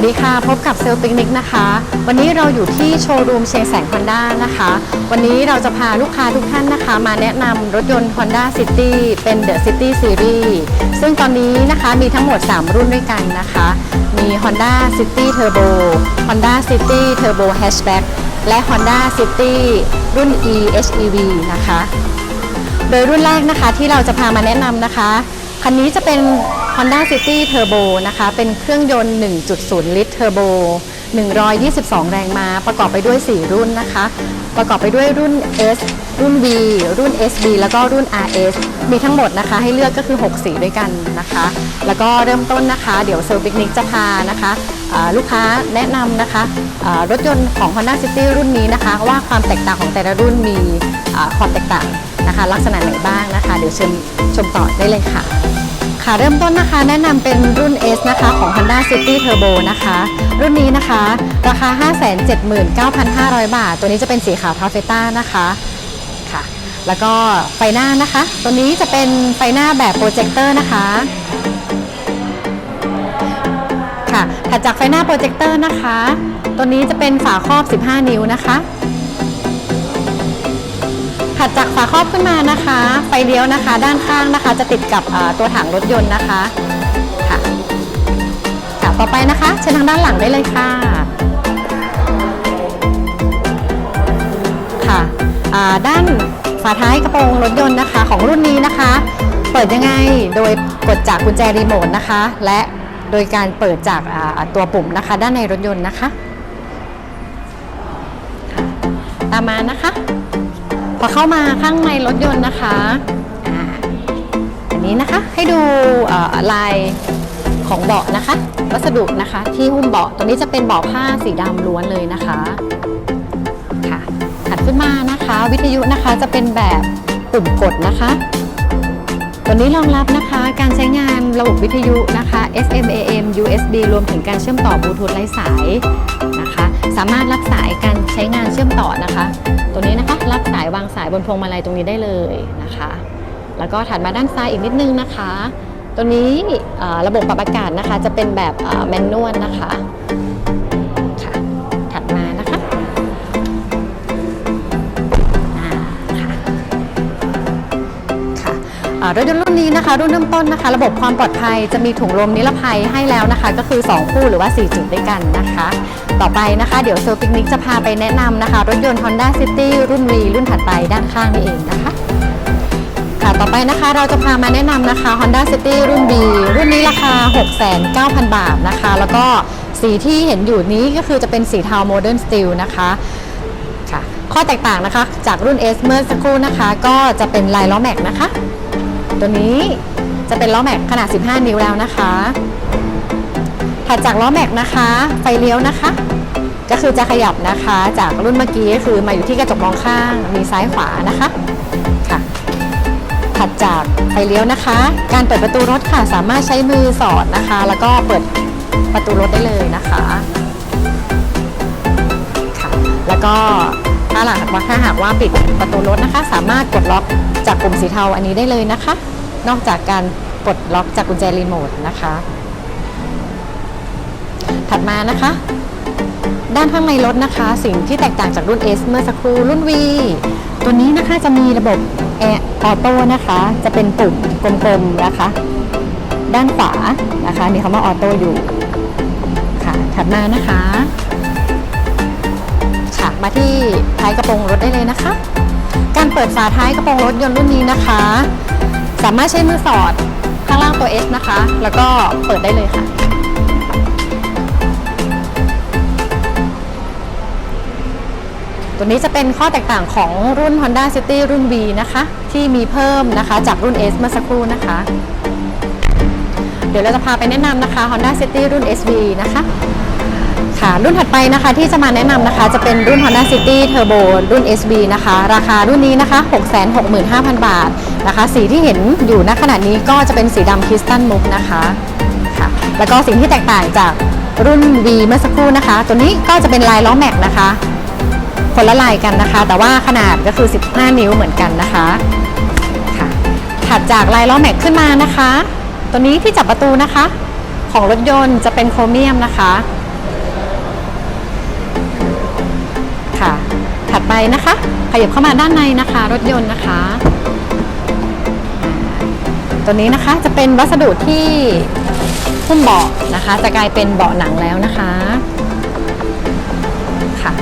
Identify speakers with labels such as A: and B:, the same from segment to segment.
A: วัสดีค่ะ พบกับเซลล์ปิกนิกนะคะ วันนี้เราอยู่ที่โชว์รูมเชียงแสง Honda นะคะ วันนี้เราจะพาลูกค้าทุกท่านนะคะ มาแนะนำรถยนต์ Honda City เป็น The City Series ซึ่งตอนนี้นะคะมีทั้งหมด 3 รุ่นด้วยกันนะคะ มี Honda City Turbo Honda City Turbo Hatchback และ Honda City รุ่น eHEV นะคะ โดยรุ่นแรกนะคะที่เราจะพามาแนะนำนะคะ คันนี้จะเป็น Honda City Turbo นะคะ เป็นเครื่องยนต์ 1.0 ลิตรเทอร์โบ 122 แรงม้า ประกอบไปด้วย 4 รุ่นนะคะ ประกอบไปด้วยรุ่น S รุ่น V รุ่น SB แล้วก็รุ่น RS มีทั้งหมดนะคะ ให้เลือกก็คือ 6 สีด้วยกันนะคะ แล้วก็เริ่มต้นนะคะ เดี๋ยวเซอร์ปิกนิกจะพานะคะลูกค้าแนะนำนะคะรถยนต์ของ Honda City รุ่นนี้นะคะ ว่าความแตกต่างของแต่ละรุ่นมีความแตกต่างนะคะ ลักษณะไหนบ้างนะคะ เดี๋ยวเชิญชมต่อได้เลยค่ะ ค่ะเริ่มต้นนะคะแนะนำเป็นรุ่น S นะคะของ Honda City Turbo นะคะ รุ่นนี้นะคะราคา 579,500 บาท ตัวนี้จะเป็นสีขาวทาเฟต้านะคะค่ะ แล้วก็ไฟหน้านะคะ ตัวนี้จะเป็นไฟหน้าแบบโปรเจคเตอร์นะคะค่ะถัดจากไฟหน้าโปรเจคเตอร์นะคะ ตัวนี้จะเป็นฝาครอบ 15 นิ้วนะคะ ถัดจากฝาครอบขึ้นมานะคะ ไฟเลี้ยวนะคะ ด้านข้างนะคะ จะติดกับตัวถังรถยนต์นะคะค่ะค่ะต่อไปนะคะเชิญทางด้านหลังได้เลยค่ะค่ะด้านฝาท้ายกระโปรงรถยนต์นะคะ ของรุ่นนี้นะคะ เปิดยังไงโดยกดจากกุญแจรีโมทนะคะ และโดยการเปิดจากตัวปุ่มนะคะ ด้านในรถยนต์นะคะตามมานะคะ พอเข้ามาข้างในรถยนต์นะคะอ,อันนี้นะคะให้ดูลายของเบาะนะคะ วัสดุนะคะที่หุ้มเบาะตัวนี้จะเป็นเบาะผ้าสีดำล้วนเลยนะคะค่ะถัดขึ้นมานะคะ วิทยุนะคะจะเป็นแบบปุ่มกดนะคะตัวนี้รองรับนะคะการใช้งานระบบวิทยุนะคะ FM AM USB รวมถึงการเชื่อมต่อบลูทูธไร้สายนะคะ สามารถรับสายการใช้งานเชื่อมต่อนะคะ ตัวนี้นะคะรับสายวางสายบนพวงมาลัยตรงนี้ได้เลยนะคะ แล้วก็ถัดมาด้านซ้ายอีกนิดนึงนะคะ ตัวนี้ระบบปรับอากาศนะคะจะเป็นแบบแมนนวลนะคะ รถยนต์รุ่นนี้นะคะ รุ่นเริ่มต้นนะคะ ระบบความปลอดภัยจะมีถุงลมนิรภัยให้แล้วนะคะ ก็คือ 2 คู่หรือว่า 4 จุดด้วยกันนะคะ ต่อไปนะคะเดี๋ยวเซลปิกนิกจะพาไปแนะนำนะคะ รถยนต์ Honda City รุ่น V รุ่นถัดไปด้านข้างนี่เองนะคะค่ะต่อไปนะคะเราจะพามาแนะนำนะคะ Honda City รุ่น B รุ่นนี้ราคา 6,900 บาทนะคะ แล้วก็สีที่เห็นอยู่นี้ก็คือจะเป็นสีเทา Modern Steel นะคะค่ะข้อแตกต่างนะคะจากรุ่น S เมื่อสักครู่นะคะ ก็จะเป็นลายล้อแม็กนะคะ ตัวนี้จะเป็นล้อแม็กขนาด 15 นิ้วแล้วนะคะ ถัดจากล้อแม็กนะคะ ไฟเลี้ยวนะคะ ก็คือจะขยับนะคะ จากรุ่นเมื่อกี้ก็คือมาอยู่ที่กระจกมองข้างมีซ้ายขวานะคะค่ะถัดจากไฟเลี้ยวนะคะ การเปิดประตูรถค่ะสามารถใช้มือสอดนะคะ แล้วก็เปิดประตูรถได้เลยนะคะค่ะแล้วก็ ถ้าหากว่าถ้าหากว่าปิดประตูรถนะคะ สามารถกดล็อกจากปุ่มสีเทาอันนี้ได้เลยนะคะ นอกจากการปลดล็อกจากกุญแจรีโมทนะคะ ถัดมานะคะ ด้านข้างในรถนะคะ สิ่งที่แตกต่างจากรุ่น S เมื่อสักครู่รุ่น V ตัวนี้นะคะจะมีระบบแอร์ออโต้นะคะ จะเป็นปุ่มกลมๆนะคะ ด้านขวานะคะมีคำว่าออโต้อยู่ค่ะ ถัดมานะคะค่ะ มาที่ท้ายกระโปรงรถได้เลยนะคะ การเปิดฝาท้ายกระโปรงรถยนต์รุ่นนี้นะคะ สามารถใช้มือสอดข้างล่างตัว S นะคะ แล้วก็เปิดได้เลยค่ะ ตัวนี้จะเป็นข้อแตกต่างของรุ่น Honda City รุ่น V นะคะ ที่มีเพิ่มนะคะจากรุ่น S เมื่อสักครู่นะคะ เดี๋ยวเราจะพาไปแนะนำนะคะ Honda City รุ่น SV นะคะ ค่ะรุ่นถัดไปนะคะที่จะมาแนะนำนะคะ จะเป็นรุ่น Honda City Turbo รุ่น SV นะคะ ราคารุ่นนี้นะคะ 665,000 บาทนะคะ สีที่เห็นอยู่ณขณะนี้ก็จะเป็นสีดำคริสตัลมุกนะคะค่ะแล้วก็สิ่งที่แตกต่างจากรุ่น V เมื่อสักครู่นะคะ ตัวนี้ก็จะเป็นลายล้อแม็กนะคะ คนละลายกันนะคะ แต่ว่าขนาดก็คือ 15 นิ้วเหมือนกันนะคะค่ะถัดจากลายล้อแม็กขึ้นมานะคะ ตัวนี้ที่จับประตูนะคะ ของรถยนต์จะเป็นโครเมียมนะคะ นะคะ ขยับเข้ามาด้านในนะคะ รถยนต์นะคะ ตัวนี้นะคะจะเป็นวัสดุที่หุ้มเบาะนะคะ จะกลายเป็นเบาะหนังแล้วนะคะค่ะ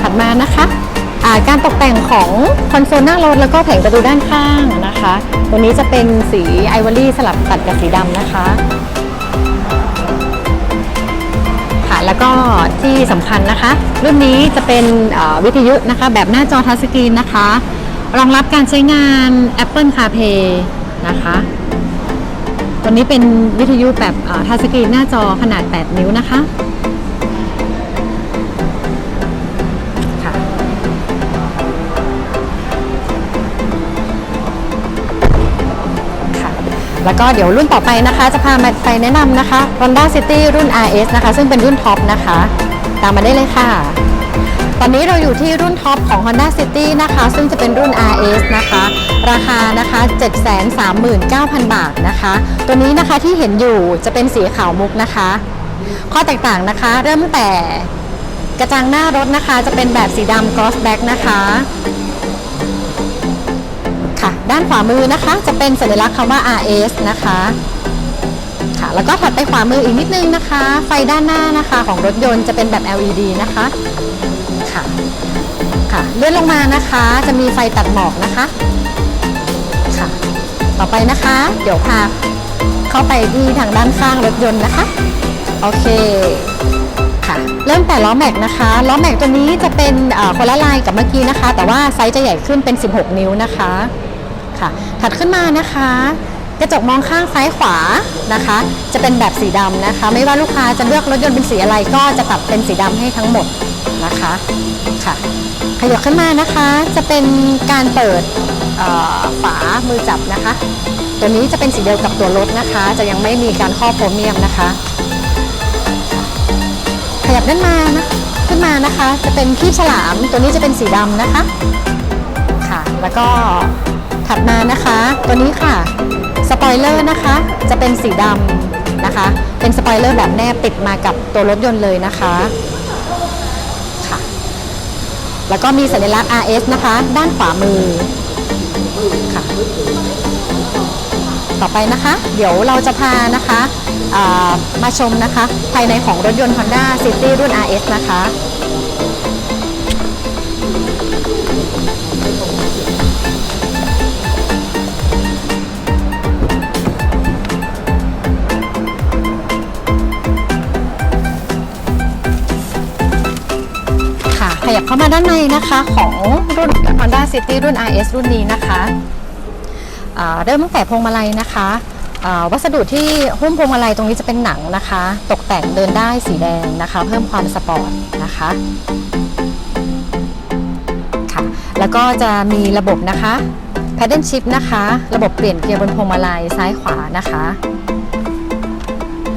A: ถัดมานะคะการตกแต่งของคอนโซลหน้ารถแล้วก็แผงประตูด้านข้างนะคะ ตัวนี้จะเป็นสีไอวอรี่สลับตัดกับสีดำนะคะ แล้วก็ที่สำคัญนะคะ รุ่นนี้จะเป็นวิทยุนะคะ แบบหน้าจอทัชสกรีนนะคะ รองรับการใช้งาน Apple CarPlay นะคะตัวนี้เป็นวิทยุแบบทัชสกรีนหน้าจอขนาด 8 นิ้วนะคะ แล้วก็เดี๋ยวรุ่นต่อไปนะคะ จะพามาไปแนะนำนะคะ Honda City รุ่น RS นะคะ ซึ่งเป็นรุ่นท็อปนะคะ ตามมาได้เลยค่ะ ตอนนี้เราอยู่ที่รุ่นท็อปของ Honda City นะคะ ซึ่งจะเป็นรุ่น RS นะคะ ราคานะคะ 739,000 บาทนะคะ ตัวนี้นะคะที่เห็นอยู่จะเป็นสีขาวมุกนะคะ ข้อแตกต่างนะคะ เริ่มแต่กระจังหน้ารถนะคะ จะเป็นแบบสีดำ gloss black นะคะ ค่ะ ด้านขวามือนะคะ จะเป็นสัญลักษณ์คำว่า RS นะคะค่ะแล้วก็ถัดไปขวามืออีกนิดนึงนะคะ ไฟด้านหน้านะคะของรถยนต์จะเป็นแบบ LED นะคะค่ะค่ะเลื่อนลงมานะคะ จะมีไฟตัดหมอกนะคะค่ะ ต่อไปนะคะ เดี๋ยวพาเข้าไปที่ทางด้านข้างรถยนต์นะคะ โอเคค่ะ เริ่มแต่ล้อแม็กนะคะล้อแม็กตัวนี้จะเป็นเอ่อคนละลายกับเมื่อกี้นะคะ แต่ว่าไซส์จะใหญ่ขึ้นเป็น 16 นิ้วนะคะ ค่ะ ถัดขึ้นมานะคะ กระจกมองข้างซ้ายขวานะคะ จะเป็นแบบสีดำนะคะ ไม่ว่าลูกค้าจะเลือกรถยนต์เป็นสีอะไรก็จะตัดเป็นสีดำให้ทั้งหมดนะคะค่ะขยับขึ้นมานะคะ จะเป็นการเปิดฝามือจับนะคะ ตัวนี้จะเป็นสีเดียวกับตัวรถนะคะ จะยังไม่มีการครอบโครเมียมนะคะ ขยับด้านมานะขึ้นมานะคะ จะเป็นคีบฉลาม ตัวนี้จะเป็นสีดำนะคะ ค่ะ แล้วก็ ถัดมานะคะ ตัวนี้ค่ะสปอยเลอร์นะคะ จะเป็นสีดำนะคะ เป็นสปอยเลอร์แบบแนบติดมากับตัวรถยนต์เลยนะคะค่ะ แล้วก็มีสัญลักษณ์ RS นะคะ ด้านขวามือค่ะ ต่อไปนะคะ เดี๋ยวเราจะพานะคะามาชมนะคะ ภายในของรถยนต์ Honda City รุ่น RS นะคะ เข้ามาด้านในนะคะของรุ่น Honda City รุ่น RS รุ่นนี้นะคะเริ่มตั้งแต่พวงมาลัยนะคะวัสดุที่หุ้มพวงมาลัยตรงนี้จะเป็นหนังนะคะ ตกแต่งเดินได้สีแดงนะคะ เพิ่มความสปอร์ตนะคะค่ะแล้วก็จะมีระบบนะคะ paddle shift นะคะ ระบบเปลี่ยนเกียร์บนพวงมาลัยซ้ายขวานะคะ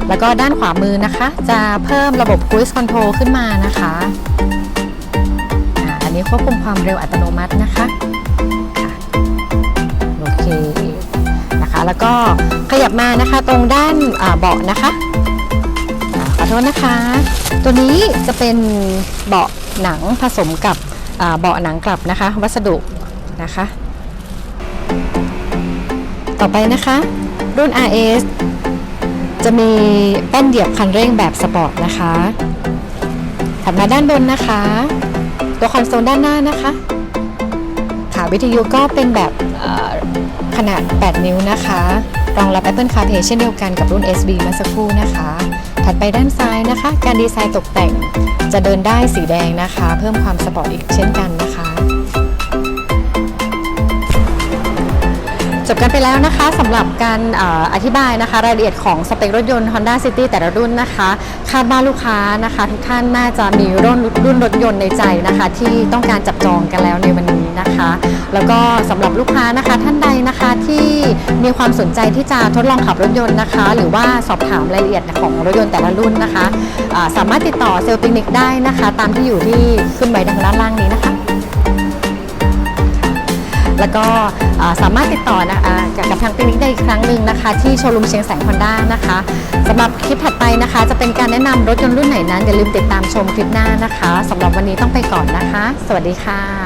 A: แล้วก็ด้านขวามือนะคะ จะเพิ่มระบบ cruise control ขึ้นมานะคะ นี้ควบคุมความเร็วอัตโนมัตินะคะโอเคนะคะแล้วก็ขยับมานะคะตรงด้านเบาะนะคะขอโทษนะคะ ตัวนี้จะเป็นเบาะหนังผสมกับเบาะหนังกลับนะคะ วัสดุนะคะ ต่อไปนะคะ รุ่น RS จะมีแป้นเหยียบคันเร่งแบบสปอร์ตนะคะถัดมาด้านบนนะคะ ตัวคอนโซลด้านหน้านะคะค่ะวิทยุก็เป็นแบบขนาด 8 นิ้วนะคะรองรับ Apple CarPlay เช่นเดียวกันกับรุ่น SB เมื่อสักครู่นะคะ ถัดไปด้านซ้ายนะคะ การดีไซน์ตกแต่งจะเดินได้สีแดงนะคะ เพิ่มความสปอร์ตอีกเช่นกันนะคะ จบกันไปแล้วนะคะสำหรับการอออธิบายนะคะ รายละเอียดของสเปครถยนต์ Honda City แต่ละรุ่นนะคะ คาดว่าลูกค้านะคะ ทุกท่านน่าจะมีรุ่นรุ่นรถยนต์ในใจนะคะ ที่ต้องการจับจองกันแล้วในวันนี้นะคะ แล้วก็สำหรับลูกค้านะคะท่านใดนะคะที่มีความสนใจที่จะทดลองขับรถยนต์นะคะ หรือว่าสอบถามรายละเอียดของรถยนต์แต่ละรุ่นนะคะาสามารถติดต่อเซลล์ปิกนิกได้นะคะ ตามที่อยู่ที่ขึ้นไว้ดังด้านล่างนี้นะคะ แล้วก็สามารถติดต่อนะกับทางปิกนิกได้อีกครั้งหนึ่งนะคะ ที่โชว์รูมเชียงแสงคอนด้านะคะสำหรับคลิปถัดไปนะคะ จะเป็นการแนะนำรถยนต์รุ่นไหนนั้นอย่าลืมติดตามชมคลิปหน้านะคะสำหรับวันนี้ต้องไปก่อนนะคะ สวัสดีค่ะ